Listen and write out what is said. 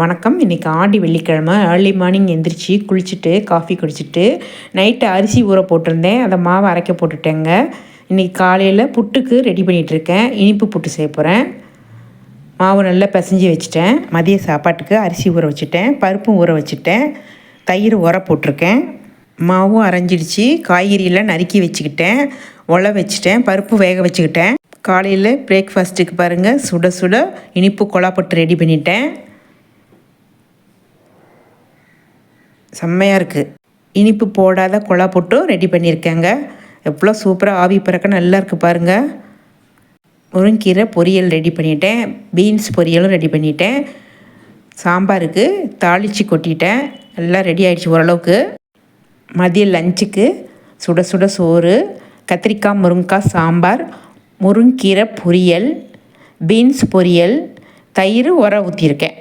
வணக்கம். இன்றைக்கி ஆடி வெள்ளிக்கிழமை. ஏர்லி மார்னிங் எந்திரிச்சு குளிச்சுட்டு காஃபி குடிச்சிட்டு நைட்டு அரிசி ஊற போட்டிருந்தேன். அதை மாவை அரைக்க போட்டுட்டேங்க. இன்றைக்கி காலையில் புட்டுக்கு ரெடி பண்ணிகிட்ருக்கேன் இனிப்பு புட்டு செய்ய போகிறேன் மாவு நல்லா பிசைஞ்சு வச்சுட்டேன். மதிய சாப்பாட்டுக்கு அரிசி ஊற வச்சுட்டேன். பருப்பும் ஊற வச்சுட்டேன். தயிர் உர போட்டிருக்கேன். மாவும் அரைஞ்சிடுச்சு. காய்கறியெல்லாம் நறுக்கி வச்சுக்கிட்டேன். உல வச்சுட்டேன். பருப்பு வேக வச்சுக்கிட்டேன். காலையில் பிரேக்ஃபாஸ்ட்டுக்கு பாருங்கள் சுட சுட இனிப்பு கொலாப்பட்டு ரெடி பண்ணிட்டேன். செம்மையாக இருக்குது இனிப்பு போடாத குழா போட்டும் ரெடி பண்ணியிருக்கேங்க எவ்வளோ சூப்பராக ஆவி பறக்க நல்லா இருக்குது பாருங்கள் முருங்கீரை பொரியல் ரெடி பண்ணிட்டேன். பீன்ஸ் பொரியலும் ரெடி பண்ணிட்டேன். சாம்பாருக்கு தாளித்து கொட்டிட்டேன். எல்லாம் ரெடி ஆகிடுச்சு ஓரளவுக்கு. மதிய லஞ்சுக்கு சுட சுட சோறு கத்திரிக்காய் முருங்கைக்காய் சாம்பார் முருங்கீரை பொரியல் பீன்ஸ் பொரியல் தயிர் உர ஊற்றிருக்கேன்